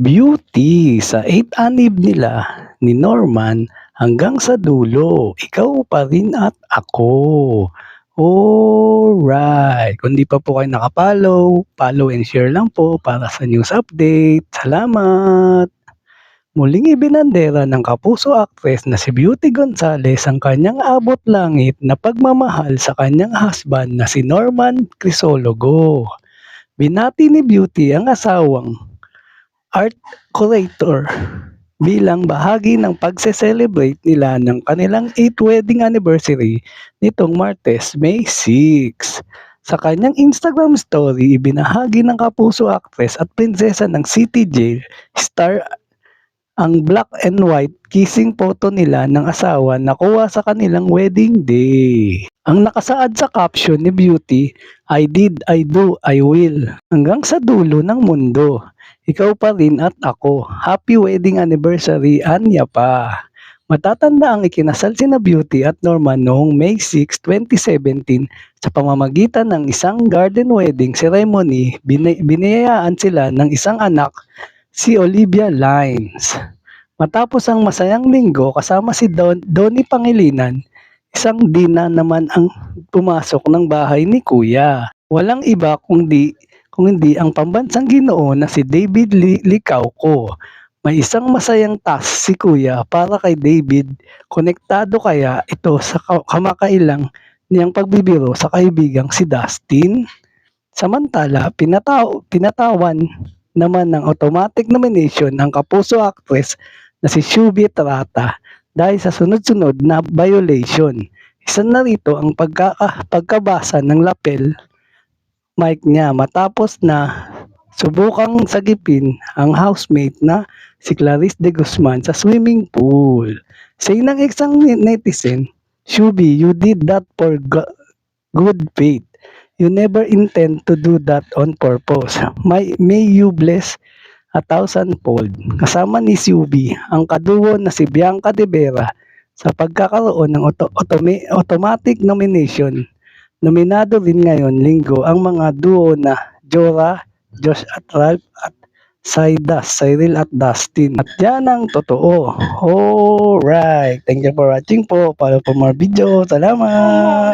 Beauty sa 8 anib nila ni Norman hanggang sa dulo, ikaw pa rin at ako. Alright, kung di pa po kayo nakapollow, follow and share lang po para sa news update. Salamat! Muling ibinandera ng kapuso actress na si Beauty Gonzales ang kanyang abot langit na pagmamahal sa kanyang husband na si Norman Crisologo. Binati ni Beauty ang asawang art curator bilang bahagi ng pagse-celebrate nila ng kanilang 8th wedding anniversary nitong Martes, May 6. Sa kanyang Instagram story, ibinahagi ng kapuso actress at prinsesa ng City Jail star ang black and white kissing photo nila ng asawa na kuha sa kanilang wedding day. Ang nakasaad sa caption ni Beauty, I did, I do, I will. Hanggang sa dulo ng mundo. Ikaw pa rin at ako. Happy wedding anniversary, Anya pa. Matatanda ang ikinasal sina Beauty at Norman noong May 6, 2017 sa pamamagitan ng isang garden wedding ceremony. Bina- biniyayaan sila ng isang anak, si Olivia Lines. Matapos ang masayang linggo kasama si Don, Donnie Pangilinan, isang dina naman ang pumasok ng bahay ni Kuya. Walang iba kundi kung hindi ang pambansang ginoo na si David Li- Licauco. May isang masayang task si Kuya para kay David. Konektado kaya ito sa ka- kamakailang niyang pagbibiro sa kaibigang si Dustin? Samantala, pinataw, pinatawan naman ng automatic nomination ang kapuso actress na si Shubi Trata dahil sa sunod-sunod na violation. Isa na rito ang pagka, pagkabasa ng lapel mic niya matapos na subukang sagipin ang housemate na si Clarice de Guzman sa swimming pool. Say ng isang netizen, Shubi, you did that for go- good faith. You never intend to do that on purpose. May, may you bless a thousandfold. Kasama ni Shubi ang kaduo na si Bianca De Vera sa pagkakaroon ng auto- automa- automatic nomination. Nominado rin ngayon linggo ang mga duo na Jora, Josh at Ralph at Saidas, Cyril at Dustin. At yan ang totoo. Alright. Thank you for watching po. Follow for more video. Salamat!